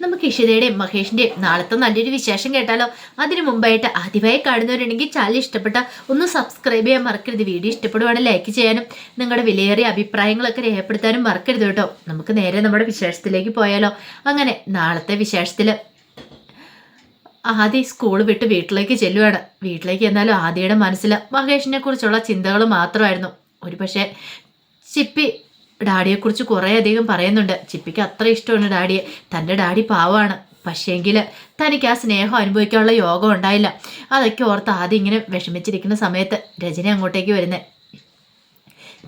നമുക്ക് ഇഷിതയുടെയും മഹേഷിന്റെയും നാളത്തെ നല്ലൊരു വിശേഷം കേട്ടാലോ? അതിനു മുമ്പായിട്ട് ആദ്യമായി കാണുന്നവരുണ്ടെങ്കിൽ ചാനൽ ഇഷ്ടപ്പെട്ട ഒന്ന് സബ്സ്ക്രൈബ് ചെയ്യാൻ മറക്കരുത്. വീഡിയോ ഇഷ്ടപ്പെടുവാണെങ്കിൽ ലൈക്ക് ചെയ്യാനും നിങ്ങളുടെ വിലയേറിയ അഭിപ്രായങ്ങളൊക്കെ രേഖപ്പെടുത്താനും മറക്കരുത് കേട്ടോ. നമുക്ക് നേരെ നമ്മുടെ വിശേഷത്തിലേക്ക് പോയാലോ? അങ്ങനെ നാളത്തെ വിശേഷത്തിൽ ആദ്യ സ്കൂൾ വിട്ട് വീട്ടിലേക്ക് ചെല്ലുവാണ്. വീട്ടിലേക്ക് എന്നാലും ആദ്യയുടെ മനസ്സിൽ മഹേഷിനെ കുറിച്ചുള്ള ചിന്തകൾ മാത്രമായിരുന്നു. ഒരു പക്ഷേ ചിപ്പി ഡാഡിയെക്കുറിച്ച് കുറേയധികം പറയുന്നുണ്ട്. ചിപ്പിക്ക് അത്ര ഇഷ്ടമാണ് ഡാഡിയെ. തന്റെ ഡാഡി പാവമാണ്. പക്ഷേങ്കിൽ തനിക്ക് ആ സ്നേഹം അനുഭവിക്കാനുള്ള യോഗം ഉണ്ടായില്ല. അതൊക്കെ ഓർത്ത് ആദ്യം ഇങ്ങനെ വിഷമിച്ചിരിക്കുന്ന സമയത്ത് രജന അങ്ങോട്ടേക്ക് വരുന്നത്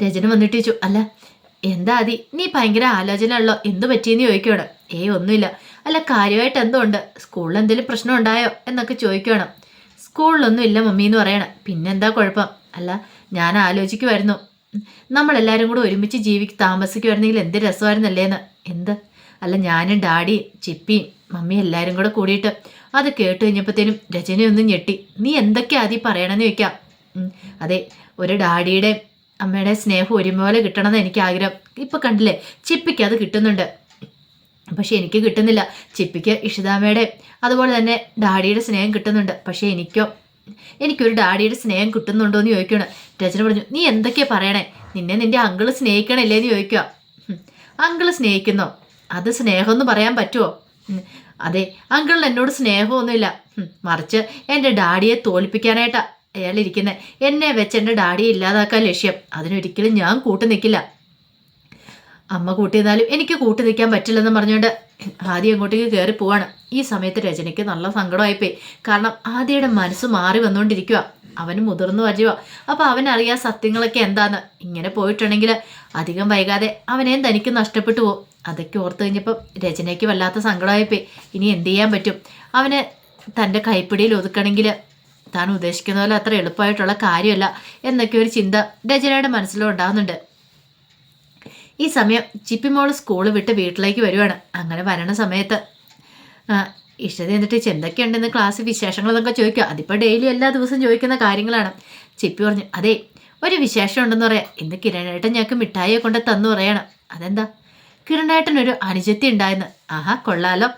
രജന വന്നിട്ട് ചോദിച്ചു അല്ല എന്താ അതി നീ ഭയങ്കര ആലോചന ഉള്ളോ എന്ത് പറ്റിയെന്ന് ചോദിക്കുവാണ് ഏയ് ഒന്നുമില്ല. അല്ല കാര്യമായിട്ട് എന്തോ ഉണ്ട്? സ്കൂളിൽ എന്തെങ്കിലും പ്രശ്നം ഉണ്ടായോ എന്നൊക്കെ ചോദിക്കുവാണ് സ്കൂളിലൊന്നും ഇല്ല മമ്മി എന്ന് പറയണം. പിന്നെന്താ കുഴപ്പം? അല്ല ഞാൻ ആലോചിക്കുമായിരുന്നു നമ്മളെല്ലാവരും കൂടെ ഒരുമിച്ച് ജീവിക്ക് താമസിക്കുമായിരുന്നെങ്കിൽ എന്ത് രസമായിരുന്നല്ലേന്ന് എന്ത്? അല്ല ഞാനും ഡാഡിയും ചിപ്പിയും മമ്മിയും എല്ലാവരും കൂടെ കൂടിയിട്ട് അത് കേട്ട് കഴിഞ്ഞപ്പോഴത്തേനും രചനയൊന്നും ഞെട്ടി. നീ എന്തൊക്കെയാ ആദ്യം പറയണമെന്ന് ചോദിക്കാം. അതെ ഒരു ഡാഡിയുടെ അമ്മയുടെ സ്നേഹം ഒരുപോലെ കിട്ടണമെന്ന് എനിക്ക് ആഗ്രഹം. ഇപ്പം കണ്ടില്ലേ ചിപ്പിക്ക് അത് കിട്ടുന്നുണ്ട്. പക്ഷെ എനിക്ക് കിട്ടുന്നില്ല. ചിപ്പിക്ക് ഇഷിതാമ്മയുടെ അതുപോലെ തന്നെ ഡാഡിയുടെ സ്നേഹം കിട്ടുന്നുണ്ട്. പക്ഷേ എനിക്കോ എനിക്കൊരു ഡാഡിയുടെ സ്നേഹം കിട്ടുന്നുണ്ടോ എന്ന് ചോദിക്കണം രചന പറഞ്ഞു നീ എന്തൊക്കെയാ പറയണേ? നിന്നെ നിന്റെ അങ്കിൾ സ്നേഹിക്കണല്ലേ എന്ന് ചോദിക്കുക. അങ്കിൾ സ്നേഹിക്കുന്നോ? അത് സ്നേഹമെന്ന് പറയാൻ പറ്റുമോ അതെ അങ്കിളിന് എന്നോട് സ്നേഹമൊന്നുമില്ല. മറിച്ച് എന്റെ ഡാഡിയെ തോൽപ്പിക്കാനായിട്ടാ അയാൾ ഇരിക്കുന്നത് എന്നെ വെച്ച് എന്റെ ഡാഡിയെ ഇല്ലാതാക്കാൻ ലക്ഷ്യം. അതിനൊരിക്കലും ഞാൻ കൂട്ടു നിൽക്കില്ല അമ്മ കൂട്ടിയിരുന്നാലും എനിക്ക് കൂട്ടി നിൽക്കാൻ പറ്റില്ലെന്ന് പറഞ്ഞുകൊണ്ട് ആദ്യം അങ്ങോട്ടേക്ക് കയറി പോവാണ്. ഈ സമയത്ത് രചനയ്ക്ക് നല്ല സങ്കടമായിപ്പോയി. കാരണം ആദ്യയുടെ മനസ്സ് മാറി വന്നുകൊണ്ടിരിക്കുക അവന് മുതിർന്നു വരുക അപ്പോൾ അവനറിയാ സത്യങ്ങളൊക്കെ എന്താന്ന്. ഇങ്ങനെ പോയിട്ടുണ്ടെങ്കിൽ അധികം വൈകാതെ അവനെയും തനിക്ക് നഷ്ടപ്പെട്ടു പോകും അതൊക്കെ ഓർത്ത് കഴിഞ്ഞപ്പം രചനയ്ക്ക് വല്ലാത്ത സങ്കടമായിപ്പോയി. ഇനി എന്ത് ചെയ്യാൻ പറ്റും? അവന് തന്റെ കൈപ്പിടിയിൽ ഒതുക്കണമെങ്കിൽ താൻ ഉദ്ദേശിക്കുന്ന പോലെ അത്ര എളുപ്പമായിട്ടുള്ള കാര്യമല്ല എന്നൊക്കെ ഒരു ചിന്ത രചനയുടെ മനസ്സിലും ഉണ്ടാകുന്നുണ്ട് ഈ സമയം ചിപ്പിമോൾ സ്കൂൾ വിട്ട് വീട്ടിലേക്ക് വരുവാണ്. അങ്ങനെ വരണ സമയത്ത് ഇഷ്ടത എന്നിട്ട് എന്തൊക്കെയുണ്ടെന്ന് ക്ലാസ് വിശേഷങ്ങളെന്നൊക്കെ ചോദിക്കുക. അതിപ്പോൾ ഡെയിലി എല്ലാ ദിവസവും ചോദിക്കുന്ന കാര്യങ്ങളാണ്. ചിപ്പി പറഞ്ഞു അതെ ഒരു വിശേഷം ഉണ്ടെന്ന് പറയാം. ഇന്ന് കിരണേട്ടൻ ഞങ്ങൾക്ക് മിഠായിയെ കൊണ്ട് തന്നു പറയണം. അതെന്താ? കിരണേട്ടനൊരു അനുജത്തി ഉണ്ടായെന്ന് ആഹാ കൊള്ളാലോ.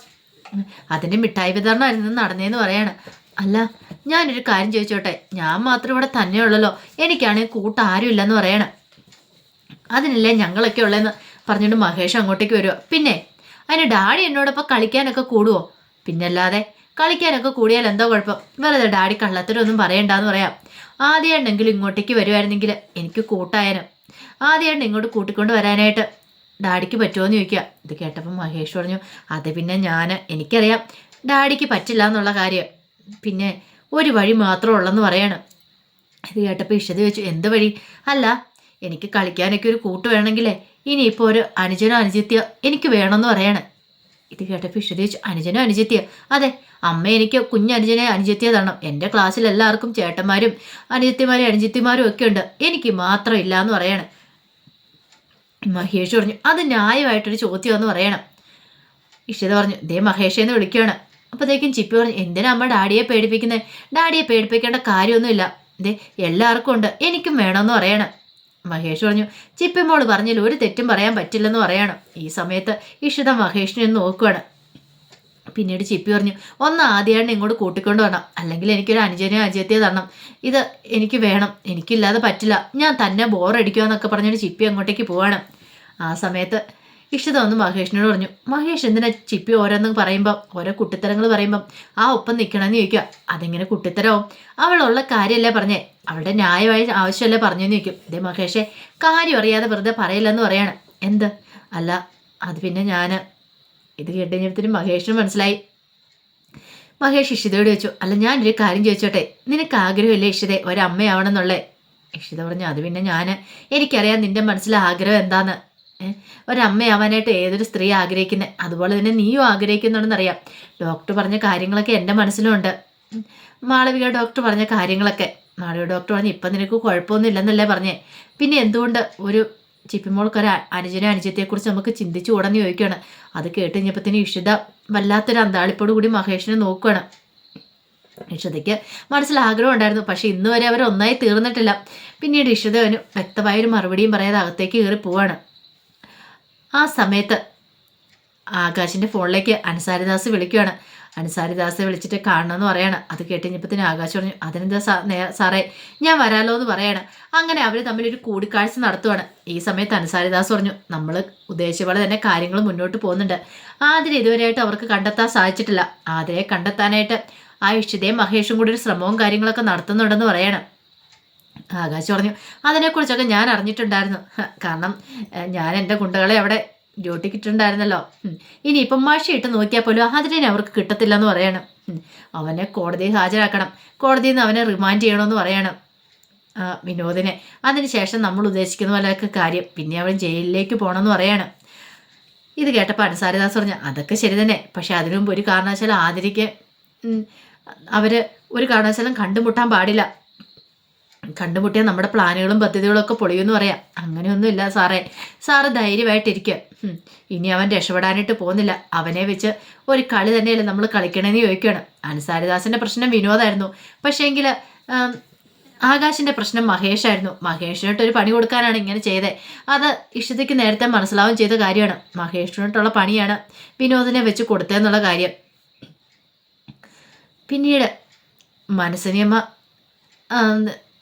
അതിന്റെ മിഠായി വിതരണമായിരുന്നു നടന്നേന്ന് പറയാണ്. അല്ല ഞാനൊരു കാര്യം ചോദിച്ചോട്ടെ. ഞാൻ മാത്രം ഇവിടെ തന്നെ ഉള്ളല്ലോ എനിക്കാണെങ്കിൽ കൂട്ടാരും ഇല്ലെന്ന് പറയണം. അതിനല്ലേ ഞങ്ങളൊക്കെ ഉള്ളതെന്ന് പറഞ്ഞിട്ട് മഹേഷ് അങ്ങോട്ടേക്ക് വരുമോ പിന്നെ അതിന് ഡാഡി എന്നോടൊപ്പം കളിക്കാനൊക്കെ കൂടുവോ? പിന്നല്ലാതെ കളിക്കാനൊക്കെ കൂടിയാൽ എന്താ കുഴപ്പം? വെറുതെ ഡാഡി കള്ളത്തരൊന്നും പറയണ്ടെന്ന് പറയാം. ആദ്യമായിട്ടെങ്കിലും ഇങ്ങോട്ടേക്ക് വരുമായിരുന്നെങ്കിൽ എനിക്ക് കൂട്ടായനും. ആദ്യമായിട്ട് ഇങ്ങോട്ട് കൂട്ടിക്കൊണ്ട് വരാനായിട്ട് ഡാഡിക്ക് പറ്റുമോ എന്ന് ചോദിക്കുക. ഇത് കേട്ടപ്പോൾ മഹേഷ് പറഞ്ഞു അത് പിന്നെ ഞാൻ എനിക്കറിയാം. ഡാഡിക്ക് പറ്റില്ല എന്നുള്ള കാര്യം. പിന്നെ ഒരു വഴി മാത്രമേ ഉള്ളെന്ന് പറയാണ്. ഇത് കേട്ടപ്പോൾ ഇഷ്ടത വെച്ചു എന്ത് വഴി? അല്ല എനിക്ക് കളിക്കാനൊക്കെ ഒരു കൂട്ട് വേണമെങ്കിലേ ഇനിയിപ്പോൾ ഒരു അനുജനോ അനുജിത്യോ എനിക്ക് വേണമെന്ന് പറയാണ്. ഇത് കേട്ടപ്പോൾ ഇഷ്ടത ചോദിച്ചു അനുജനോ അനുജിത്യോ അതെ അമ്മ എനിക്ക് കുഞ്ഞനുജനെ അനുജിത്യോ തരണം. എന്റെ ക്ലാസ്സിൽ എല്ലാവർക്കും ചേട്ടന്മാരും അനുജത്തിമാരും അനുജത്തിമാരും ഒക്കെ ഉണ്ട്. എനിക്ക് മാത്രം ഇല്ല എന്ന് പറയാണ്. മഹേഷ് പറഞ്ഞു അത് ന്യായമായിട്ടൊരു ചോദ്യം എന്ന് പറയണം. ഇഷിത പറഞ്ഞു ദേ മഹേഷ് എന്ന് വിളിക്കുകയാണ്. അപ്പോഴത്തേക്കും ചിപ്പി പറഞ്ഞു എന്തിനാ അമ്മ ഡാഡിയെ പേടിപ്പിക്കുന്നത് ഡാഡിയെ പേടിപ്പിക്കേണ്ട കാര്യമൊന്നുമില്ല. ദേ എല്ലാവർക്കും ഉണ്ട് എനിക്കും വേണമെന്ന് പറയണം. മഹേഷ് പറഞ്ഞു ചിപ്പി മോൾ പറഞ്ഞതിൽ ഒരു തെറ്റും പറയാൻ പറ്റില്ലെന്ന് പറയണം. ഈ സമയത്ത് ഇഷിത മഹേഷിനെ ഒന്ന് നോക്കുകയാണ് പിന്നീട് ചിപ്പി പറഞ്ഞു ഒന്ന് ആദ്യമാണ് ഇങ്ങോട്ട് കൂട്ടിക്കൊണ്ട് വരണം. അല്ലെങ്കിൽ എനിക്കൊരു അനുജനെയോ അജയത്തെയോ തരണം. ഇത് എനിക്ക് വേണം. എനിക്കില്ലാതെ പറ്റില്ല. ഞാൻ തന്നെ ബോറടിക്കുക എന്നൊക്കെ പറഞ്ഞിട്ട് ചിപ്പി അങ്ങോട്ടേക്ക് പോവാണ്. ആ സമയത്ത് ഇഷിത ഒന്ന് മഹേഷിനോട് പറഞ്ഞു മഹേഷ് എന്തിനാ ചിപ്പി ഓരോന്നും പറയുമ്പം ഓരോ കുട്ടിത്തരങ്ങൾ പറയുമ്പം ആ ഒപ്പം നിൽക്കണമെന്ന് ചോദിക്കുക അതെങ്ങനെ കുട്ടിത്തരവും അവളുള്ള കാര്യമല്ലേ പറഞ്ഞേ. അവളുടെ ന്യായമായ ആവശ്യമല്ലേ പറഞ്ഞെന്ന് ചോദിക്കും. ഇതേ മഹേഷെ കാര്യം അറിയാതെ വെറുതെ പറയില്ലെന്ന് പറയണം. എന്ത്? അല്ല അത് പിന്നെ ഞാൻ ഇത് കേട്ട് കഴിഞ്ഞപ്പോഴത്തേനും മഹേഷിന് മനസ്സിലായി. മഹേഷ് ഇഷിതയോട് ചോദിച്ചു അല്ല ഞാനൊരു കാര്യം ചോദിച്ചോട്ടെ. നിനക്ക് ആഗ്രഹമില്ലേ ഇഷിതെ? ഒരമ്മയാവണമെന്നുള്ളേ ഇഷിത പറഞ്ഞു അത് പിന്നെ ഞാൻ എനിക്കറിയാം നിന്റെ മനസ്സിലെ ആഗ്രഹം എന്താന്ന്. ഏ, ഒരമ്മയാവാനായിട്ട് ഏതൊരു സ്ത്രീ ആഗ്രഹിക്കുന്നത് അതുപോലെ തന്നെ നീയും ആഗ്രഹിക്കുന്നുണ്ടെന്നറിയാം. ഡോക്ടർ പറഞ്ഞ കാര്യങ്ങളൊക്കെ എന്റെ മനസ്സിലുണ്ട്. മാളവിക ഡോക്ടർ പറഞ്ഞ കാര്യങ്ങളൊക്കെ. മാളവിക ഡോക്ടർ പറഞ്ഞു ഇപ്പം നിനക്ക് കുഴപ്പമൊന്നും ഇല്ലെന്നല്ലേ പറഞ്ഞേ. പിന്നെ എന്തുകൊണ്ട് ഒരു ചിപ്പിമോൾക്കൊരു അനുജനെ അനുജത്തെക്കുറിച്ച് നമുക്ക് ചിന്തിച്ചു കൂടെന്ന് ചോദിക്കുകയാണ്. അത് കേട്ട് കഴിഞ്ഞപ്പോഴത്തേന് ഇഷിത വല്ലാത്തൊരു അന്താളിപ്പോട് കൂടി മഹേഷിനെ നോക്കുകയാണ്. ഇഷിതയ്ക്ക് മനസ്സിൽ ആഗ്രഹം ഉണ്ടായിരുന്നു. പക്ഷെ ഇന്ന് വരെ അവർ ഒന്നായി തീർന്നിട്ടില്ല. പിന്നീട് ഇഷിത വ്യക്തമായൊരു മറുപടിയും പറയാതെ അകത്തേക്ക് കയറി പോവാണ്. ആ സമയത്ത് ആകാശിന്റെ ഫോണിലേക്ക് അൻസാരിദാസ് വിളിക്കുകയാണ് അൻസാരിദാസെ വിളിച്ചിട്ട് കാണണമെന്ന് പറയാണ്. അത് കേട്ടുകഴിഞ്ഞപ്പത്തിന് ആകാശ് പറഞ്ഞു അതിനെന്താ സാറേ ഞാൻ വരാലോ എന്ന് പറയാണ്. അങ്ങനെ അവർ തമ്മിൽ ഒരു കൂടിക്കാഴ്ച നടത്തുവാണ്. ഈ സമയത്ത് അൻസാരിദാസ് പറഞ്ഞു നമ്മൾ ഉദ്ദേശിച്ച പോലെ തന്നെ കാര്യങ്ങൾ മുന്നോട്ട് പോകുന്നുണ്ട്. ആതിരെ ഇതുവരെയായിട്ട് അവർക്ക് കണ്ടെത്താൻ സാധിച്ചിട്ടില്ല. ആതിരെ കണ്ടെത്താനായിട്ട് ആ ഇഷിതയും മഹേഷും കൂടി ഒരു ശ്രമവും കാര്യങ്ങളൊക്കെ നടത്തുന്നുണ്ടെന്ന് പറയണം. ആകാശ് പറഞ്ഞു അതിനെക്കുറിച്ചൊക്കെ ഞാൻ അറിഞ്ഞിട്ടുണ്ടായിരുന്നു. കാരണം ഞാൻ എന്റെ ഗുണ്ടകളെ അവിടെ ഡ്യൂട്ടിക്ക് ഇട്ടിട്ടുണ്ടായിരുന്നല്ലോ ഇപ്പം ഇനിയിപ്പം ഇട്ട് നോക്കിയാൽ പോലും അതിനെ അവർക്ക് കിട്ടത്തില്ലെന്ന് പറയണം. അവനെ കോടതിയിൽ ഹാജരാക്കണം. കോടതിയിൽ നിന്ന് അവനെ റിമാൻഡ് ചെയ്യണമെന്ന് പറയണം. വിനോദിനെ അതിനുശേഷം നമ്മൾ ഉദ്ദേശിക്കുന്ന പോലെയൊക്കെ കാര്യം പിന്നെ അവൻ ജയിലിലേക്ക് പോകണമെന്ന് പറയണം. ഇത് കേട്ടപ്പോൾ അനുസാരിദാസ് പറഞ്ഞു അതൊക്കെ ശരി തന്നെ. പക്ഷെ അതിനു മുമ്പ് ഒരു കാരണവശാലും ആതിരിക്ക് അവർ ഒരു കാരണവശാലും കണ്ടുമുട്ടാൻ പാടില്ല. കണ്ടുമുട്ടിയാൽ നമ്മുടെ പ്ലാനുകളും പദ്ധതികളും ഒക്കെ പൊളിയുമെന്ന് പറയാം. അങ്ങനെയൊന്നുമില്ല സാറേ. സാറ് ധൈര്യമായിട്ടിരിക്കുക. ഇനി അവൻ രക്ഷപ്പെടാനായിട്ട് പോകുന്നില്ല. അവനെ വെച്ച് ഒരു കളി തന്നെയല്ലേ നമ്മൾ കളിക്കണമെന്ന് ചോദിക്കുകയാണ്. അനുസാരിദാസിന്റെ പ്രശ്നം വിനോദായിരുന്നു. പക്ഷേങ്കിൽ ആകാശിന്റെ പ്രശ്നം മഹേഷായിരുന്നു. മഹേഷിനോട്ട് ഒരു പണി കൊടുക്കാനാണ് ഇങ്ങനെ ചെയ്തത് അത് ഇഷ്ടത്തേക്ക് നേരത്തെ മനസ്സിലാവും ചെയ്ത കാര്യമാണ്. മഹേഷിനോട്ടുള്ള പണിയാണ് വിനോദിനെ വെച്ച് കൊടുത്തതെന്നുള്ള കാര്യം. പിന്നീട് മനസ്സിനിയമ്മ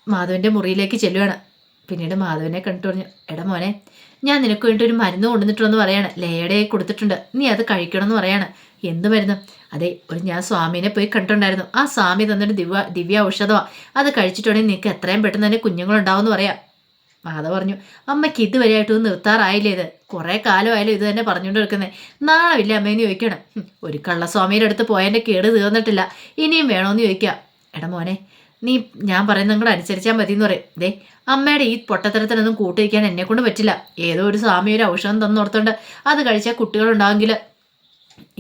മാധവന്റെ മുറിയിലേക്ക് ചെല്ലുകയാണ് പിന്നീട് മാധവനെ കണ്ടിട്ട് പറഞ്ഞു എടാ മോനെ ഞാൻ നിനക്ക് വേണ്ടി ഒരു മരുന്ന് കൊണ്ടുവന്നിട്ടുണ്ടെന്ന് പറയാണ്. ലേയുടെ കൊടുത്തിട്ടുണ്ട്. നീ അത് കഴിക്കണമെന്ന് പറയാണ്. എന്ത് മരുന്ന്? അതെ ഒരു ഞാൻ സ്വാമീനെ പോയി കണ്ടിട്ടുണ്ടായിരുന്നു. ആ സ്വാമി തന്നൊരു ദിവ്യ ദിവ്യ ഔഷധമാണ് അത് കഴിച്ചിട്ടുണ്ടെങ്കിൽ നിനക്ക് എത്രയും പെട്ടെന്ന് തന്നെ കുഞ്ഞുങ്ങളുണ്ടാവുമെന്ന് പറയാം. മാധവ് പറഞ്ഞു അമ്മയ്ക്ക് ഇതുവരെ ഇതുവരെയായിട്ടും നിർത്താറായില്ലേ ഇത്? കുറേ കാലമായാലും ഇത് തന്നെ പറഞ്ഞുകൊണ്ട് എടുക്കുന്നത് നാളെ അമ്മേന്ന് ചോദിക്കണം ഒരു കള്ളസ്വാമിയുടെ അടുത്ത് പോയതിന്റെ കേട് തീർന്നിട്ടില്ല. ഇനിയും വേണമെന്ന് ചോദിക്കാം എടാ മോനെ നീ ഞാൻ പറയുന്നത് കൂടെ അനുസരിച്ചാൽ മതി എന്ന് പറയും. ദേ അമ്മയുടെ ഈ പൊട്ടത്തരത്തിനൊന്നും കൂട്ടിരിക്കാൻ എന്നെ കൊണ്ട് പറ്റില്ല. ഏതോ ഒരു സ്വാമി ഒരു ഔഷധം തന്നോർത്തോണ്ട്. അത് കഴിച്ചാൽ കുട്ടികളുണ്ടാവെങ്കിൽ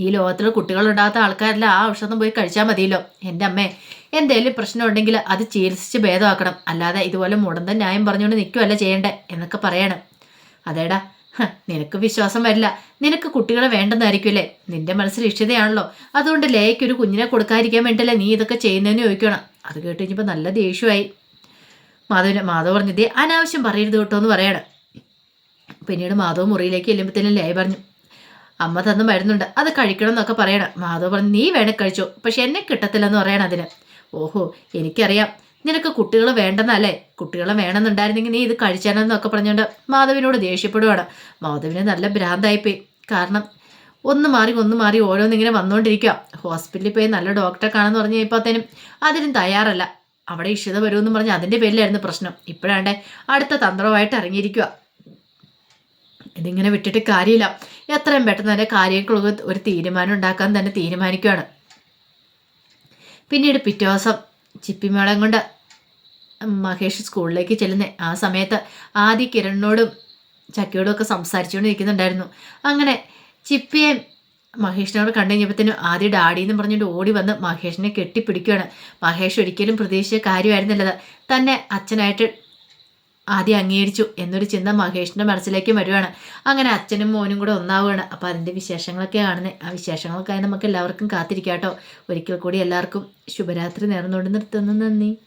ഈ ലോകത്തിൽ കുട്ടികളുണ്ടാകാത്ത ആൾക്കാരെല്ലാം ആ ഔഷധം പോയി കഴിച്ചാൽ മതിയല്ലോ. എന്റെ അമ്മേ എന്തേലും പ്രശ്നം ഉണ്ടെങ്കിൽ അത് ചികിത്സിച്ച് ഭേദമാക്കണം. അല്ലാതെ ഇതുപോലെ മുടന്ത ന്യായം പറഞ്ഞുകൊണ്ട് നിൽക്കുമല്ല ചെയ്യണ്ടേ എന്നൊക്കെ പറയണം. അതേടാ നിനക്ക് വിശ്വാസം വരില്ല. നിനക്ക് കുട്ടികളെ വേണ്ടെന്നായിരിക്കുമല്ലേ നിന്റെ മനസ്സിൽ ഇഷ്ടതയാണല്ലോ. അതുകൊണ്ട് ലേയ്ക്ക് ഒരു കുഞ്ഞിനെ കൊടുക്കാതിരിക്കാൻ വേണ്ടിയല്ലേ നീ ഇതൊക്കെ ചെയ്യുന്നതെന്ന് ചോദിക്കണം അത് കേട്ട് കഴിഞ്ഞപ്പോൾ നല്ല ദേഷ്യമായി. മാധവന് മാധവ് പറഞ്ഞു ദേ അനാവശ്യം പറയരുത് കേട്ടോ എന്ന് പറയണം. പിന്നീട് മാധവ് മുറിയിലേക്ക് ചെല്ലുമ്പോഴത്തേനും ലയ പറഞ്ഞു. അമ്മ തന്നു മരുന്നുണ്ട് അത് കഴിക്കണം എന്നൊക്കെ പറയണം. മാധവ് പറഞ്ഞു നീ വേണേ കഴിച്ചോ പക്ഷെ എന്നെ കിട്ടത്തില്ലെന്ന് പറയണം അതിന്. ഓഹോ എനിക്കറിയാം. നിനക്ക് കുട്ടികൾ വേണ്ടെന്നല്ലേ? കുട്ടികളെ വേണമെന്നുണ്ടായിരുന്നെങ്കിൽ നീ ഇത് കഴിച്ചാനെന്നൊക്കെ പറഞ്ഞുകൊണ്ട് മാധവിനോട് ദേഷ്യപ്പെടുവാണ്. മാധവിന് നല്ല ഭ്രാന്തായിപ്പോയി. കാരണം ഒന്ന് മാറി ഒന്ന് മാറി ഓരോന്നിങ്ങനെ വന്നുകൊണ്ടിരിക്കുക ഹോസ്പിറ്റലിൽ പോയി നല്ല ഡോക്ടറെ കാണാന്ന് പറഞ്ഞു കഴിഞ്ഞപ്പോഴത്തേനും അതിനും തയ്യാറല്ല. അവിടെ ഇഷിത വരുമെന്ന് പറഞ്ഞ് അതിന്റെ പേരിലായിരുന്നു പ്രശ്നം. ഇപ്പോഴാണ്ടേ അടുത്ത തന്ത്രമായിട്ട് ഇറങ്ങിയിരിക്കുക ഇതിങ്ങനെ വിട്ടിട്ട് കാര്യമില്ല. എത്രയും പെട്ടെന്ന് തന്നെ കാര്യങ്ങൾക്ക് ഒരു തീരുമാനം ഉണ്ടാക്കാൻ തന്നെ തീരുമാനിക്കുകയാണ് പിന്നീട് പിറ്റേ ദിവസം ചിപ്പിമേളം കൊണ്ട് മഹേഷ് സ്കൂളിലേക്ക് ചെല്ലുന്ന. ആ സമയത്ത് ആദ്യ കിരണിനോടും ചക്കിയോടും ഒക്കെ സംസാരിച്ചുകൊണ്ട് നിൽക്കുന്നുണ്ടായിരുന്നു അങ്ങനെ ചിപ്പിയെ മഹേഷിനോട് കണ്ടു കഴിഞ്ഞപ്പോഴത്തേനും ആദ്യ ഡാഡി എന്ന് പറഞ്ഞിട്ട് ഓടി വന്ന് മഹേഷിനെ കെട്ടിപ്പിടിക്കുകയാണ്. മഹേഷ് ഒരിക്കലും പ്രതീക്ഷിച്ച കാര്യമായിരുന്നില്ലത്. തന്നെ അച്ഛനായിട്ട് ആദ്യം അംഗീകരിച്ചു എന്നൊരു ചിന്ത മഹേഷിന്റെ മനസ്സിലേക്ക് വരുവാണ്. അങ്ങനെ അച്ഛനും മോനും കൂടെ ഒന്നാവുകയാണ്. അപ്പോൾ അതിന്റെ വിശേഷങ്ങളൊക്കെ കാണുന്നത്. ആ വിശേഷങ്ങൾക്കായി നമുക്ക് എല്ലാവർക്കും കാത്തിരിക്കാം കേട്ടോ. ഒരിക്കൽ കൂടി എല്ലാവർക്കും ശുഭരാത്രി നേർന്നുകൊണ്ട് നിർത്തുന്നു. നന്ദി.